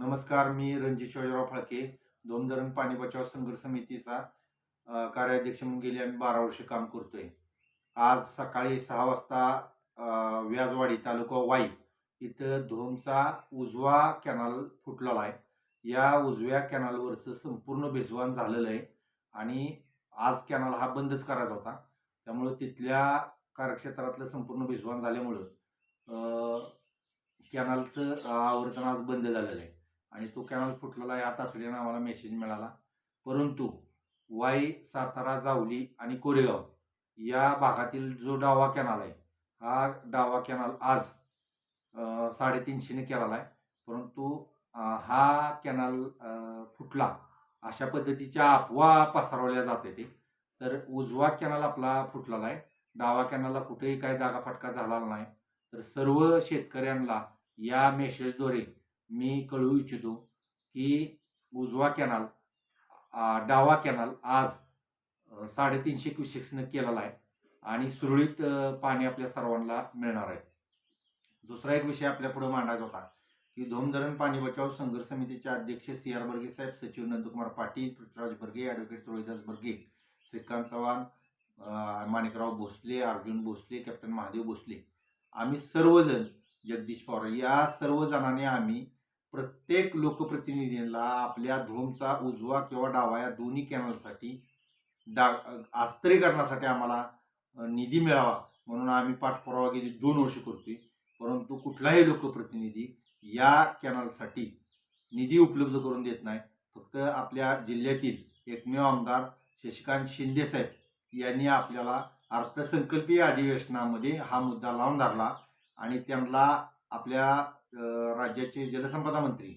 नमस्कार मी रणजित शिवाजीराव फाळके दोन धरण पाणी बचाव संघर्ष समितीचा कार्याध्यक्ष म्हणून गेली आम्ही बारा वर्ष काम करतोय. आज सकाळी सहा वाजता व्याजवाडी तालुका वाई इथं धोमचा उजवा कॅनल फुटलेला आहे. या उजव्या कॅनलवरचं संपूर्ण भिजवान झालेलं आहे आणि आज कॅनल हा बंदच करायचा होता. त्यामुळं तिथल्या कार्यक्षेत्रातलं संपूर्ण भिजवान झाल्यामुळं कॅनलचं आवर्तन आज बंद झालेलं आहे. आणि तो कॅनल फुटलेला आहे. हा तातडीनं आम्हाला मेसेज मिळाला. परंतु वाई सातारा जावली आणि कोरेगाव या भागातील जो डावा कॅनल आहे हा डावा कॅनल आज साडेतीनशेने केलेला आहे. परंतु हा कॅनल फुटला अशा पद्धतीच्या अफवा पसरवल्या जाते ते. तर उजवा कॅनल आपला फुटलेला आहे. डावा कॅनलला कुठेही काही दागाफटका झाला झालेला नाही. तर सर्व शेतकऱ्यांना या मेसेजद्वारे मी कळवू इच्छितो की उजवा कॅनल डावा कॅनल आज साडेतीनशे क्युसेक्सनं केलेला आहे आणि सुरळीत पाणी आपल्या सर्वांना मिळणार आहे. दुसरा एक विषय आपल्या पुढे मांडायचा होता की धोमधरण पाणी बचाव संघर्ष समितीचे अध्यक्ष सी आर बर्गे साहेब सचिव नंदकुमार पाटील पृथ्वीराज बर्गे ॲडव्होकेट तुळीदास बर्गे श्रीकांत चव्हाण माणिकराव भोसले अर्जुन भोसले कॅप्टन महादेव भोसले. आम्ही सर्वजण जगदीश पवार या सर्वजणांनी आम्ही प्रत्येक लोकप्रतिनिधींना आपल्या धोमचा उजवा किंवा डावा या दोन्ही कॅनलसाठी डा आस्तरीकरणासाठी आम्हाला निधी मिळावा म्हणून आम्ही पाठपुरावा गेली दोन वर्ष करतोय. परंतु कुठलाही लोकप्रतिनिधी या कॅनलसाठी निधी उपलब्ध करून देत नाही. फक्त आपल्या जिल्ह्यातील एकमेव आमदार शशिकांत शिंदेसाहेब यांनी आपल्याला अर्थसंकल्पीय अधिवेशनामध्ये हा मुद्दा लावून धरला आणि त्यांना आपल्या राज्याचे जलसंपदा मंत्री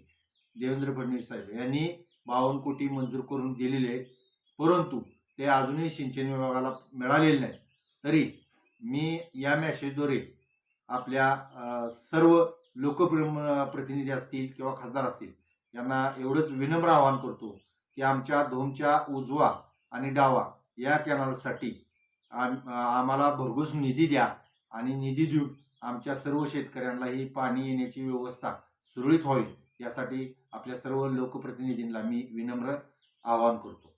देवेंद्र फडणवीस साहेब यांनी बावन्न कोटी मंजूर करून दिलेले आहेत. परंतु ते अजूनही सिंचन विभागाला मिळालेले नाही तरी मी या मॅसेजद्वारे आपल्या सर्व लोकप्रिय प्रतिनिधी असतील किंवा खासदार असतील यांना एवढंच विनम्र आवाहन करतो की आमच्या धोमच्या उजवा आणि डावा या कॅनलसाठी आम आम्हाला भरघोस निधी द्या आणि निधी देऊन आमच्या सर्व शेतकऱ्यांना ही पाणी येण्याची व्यवस्था सुरळीत व्हावी यासाठी आपल्या सर्व लोकप्रतिनिधींना मी विनम्र आवाहन करतो.